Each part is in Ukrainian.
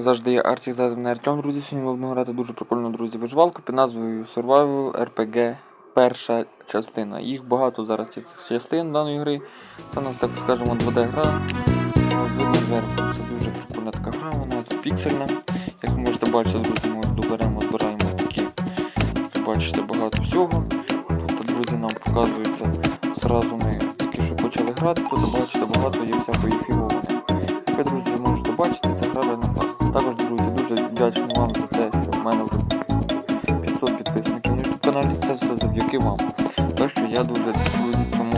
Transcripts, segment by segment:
Завжди я Артік Задивний Артем, друзі. Сьогодні будемо грати дуже прикольну, друзі, виживалку під назвою Survival RPG перша частина. Їх багато зараз цих частин даної гри. Це у нас, так скажемо, 2D-гра. Ось зверху. Це дуже прикольна така гра, вона тут піксельна. Як ви можете бачити, друзі, ми доберемо, збираємо такі, як бачите, багато всього. Тут, друзі, нам показується, зразу ми тільки що почали грати, тут бачите, багато є всякої. Ви, друзі, можете бачити, це гра реально класна. Вдячний вам за те, що в мене вже 500 підписників на каналі. Це все завдяки вам. Так що я дуже друзі цьому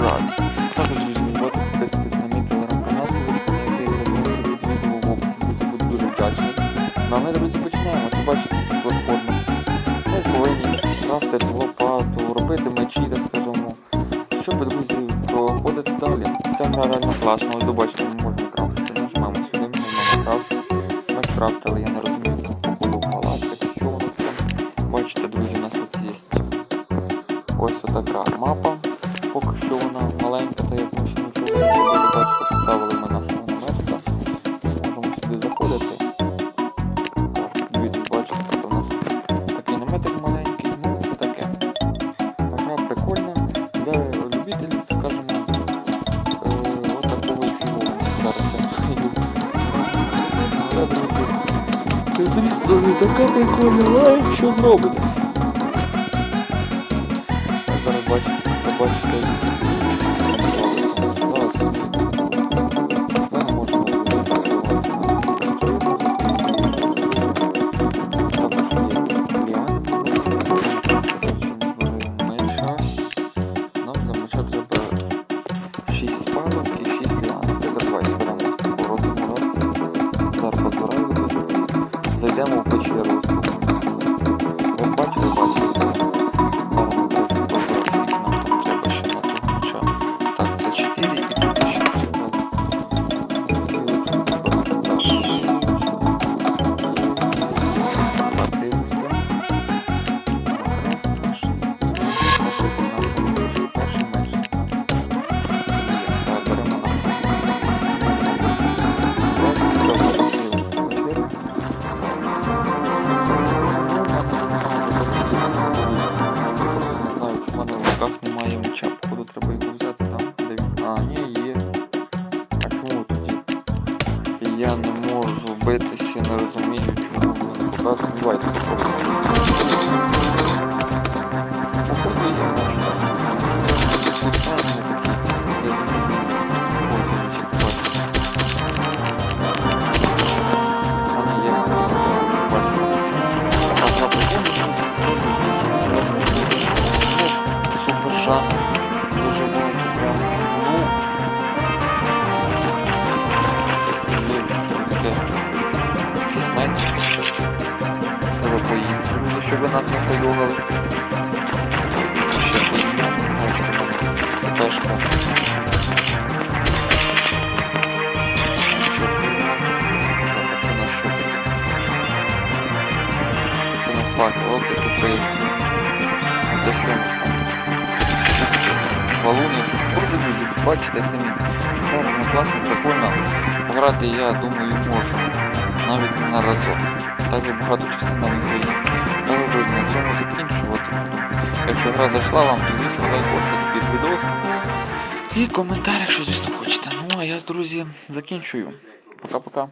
радий. Також, друзі, не забудьте підписуватись на мій телеграм-канал, ссылочка на який завжди під відео в описі. Друзі, буду дуже вдячний. Ну а ми, друзі, починаємо. Це бачите такі платформи. Ми повинні крафтити лопату, робити мечі, так скажемо. Щоб, друзі, проходити далі. Ця гра реально класна. Ось добачите, ми можемо крафтити. Ми скрафтили, я не розумію, палатка чи що воно там. Бачите, друзі, у нас тут є. Ось отака мапа. Поки що вона маленька, то як ми ще нічого не. Бачите, поставили ми нашого друзі, це звісно не така прикольна лайк, що зробите. Зараз бачите, побачите якісь інші. Зараз. Ми можемо нам для меча треба Зайдемо в меча, походу треба його взяти там. Де він? А, ні, є. А чому тоді? Я не можу битися, не розумію, чому ви не показуєте. Давайте попробуємо. Треба щоб нас не поюгали. Це у нас що таке? Це що нас там? Валуни. Боже, друзі, бачите самі. Гарно, класно, прикольно. Пограти я думаю можу. Навіть на разок. Так як багато частин нам гри. Але ви на цьому закінчувати. Якщо гра зайшла вам, то звісно лайкосик під відос. І коментар, якщо звісно хочете. Ну а я, друзі, закінчую. Пока-пока.